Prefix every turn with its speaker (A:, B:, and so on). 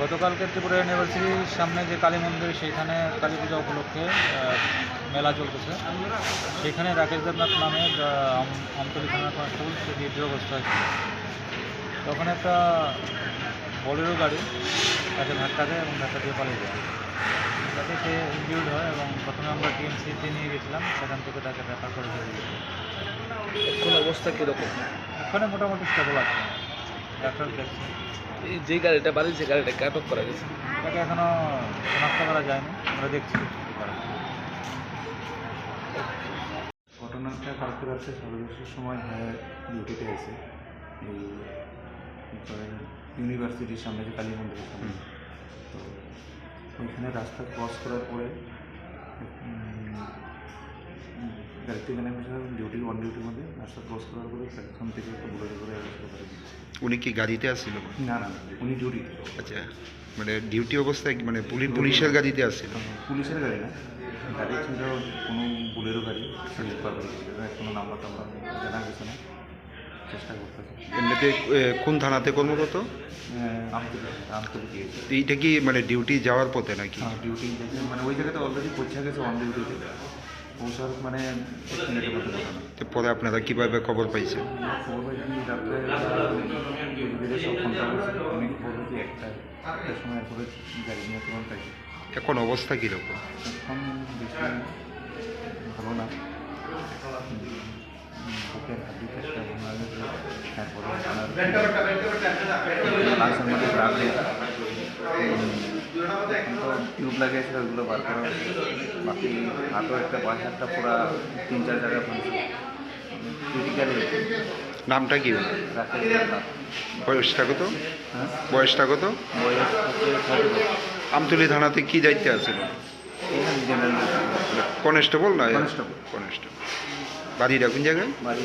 A: গতকালকে ত্রিপুরা ইউনিভার্সিটির সামনে যে কালী মন্দির, সেইখানে কালী পূজা উপলক্ষে মেলা চলতেছে। সেখানে রাকেশ দেবনাথ নামে আমতলী থানার কনস্টেবল সে বিদ্রোহগ্রস্ত হয়েছিল তখন একটা বলেরো গাড়ি তাকে ধাক্কা দেয় এবং ধাক্কা দিয়ে পালিয়ে যায়। তাতে সে ইনজিউর্ড হয় এবং প্রথমে আমরা টিএমসিতে নিয়ে গেছিলাম সেখান থেকে তাকে রেফার করে দিয়ে দিয়েছে
B: এখন অবস্থা কীরকম?
A: ওখানে মোটামুটি স্টেবল আছে। ডাক্তার দেখছে।
B: এই যে গাড়িটা বাড়ির যে গাড়িটাকে আটক করা গেছে।
A: তাকে এখনও শনাক্ত করা যায়নি আমরা দেখছি।
C: ঘটনাটা কালকে রাত্রে সাড়ে দশটার সময় ডিউটিতে আছে এই ধরেন ইউনিভার্সিটির সামনে যে কালী মন্দিরের সামনে তো ওইখানে রাস্তা ক্রস করার পরে উম, উম, গাড়ি থেকে ডিউটি অন ডিউটির মধ্যে রাস্তা ক্রস করার পরে প্ল্যাটফর্ম থেকে একটা বুলেটে করে
D: উনি কি গাড়িতে আসছিল?
C: না না উনি ডিউটি
D: আচ্ছা মানে ডিউটি অবস্থায় কি- মানে পুলিশ পুলিশের গাড়িতে আসছিল?
C: পুলিশের গাড়ি না। গাড়ি ছিল কোনো বুলেরো গাড়ি কোনো নাম্বার টাম্বার জানা গেছে না। চেষ্টা করতেছে
D: এমনিতে কোন থানাতে কর্মরত?
C: দিয়েছে
D: এইটা কি মানে ডিউটি যাওয়ার পথে নাকি?
C: হ্যাঁ ডিউটি মানে ওই জায়গাতে অলরেডি পৌঁছে গেছে অন ডিউটিতে পৌঁছার মানে
D: পরে আপনারা কীভাবে খবর পাইছেন?
C: খবর পাইছি রাত্রে সব একটা সময় গাড়ি নিয়ে আছে
D: এখন অবস্থা কীরকম?
C: এখন ভালো না। তারপরে লাংসের মধ্যে তো টিউব লাগিয়েছিল ওগুলো বার করা হয়েছে। বাকি হাতও একটা পায়ে হাতটা পুরা তিন চার জায়গায় ভাঙছে ক্রিটিক্যালি
D: নামটা কি। বয়সটা কত বয়সটা কত আমতলি থানাতে কি দায়িত্বে আছেন কনস্টেবল না
C: Constable.
D: কনস্টেবল বাড়িটা কোন জায়গায়
C: বাড়ি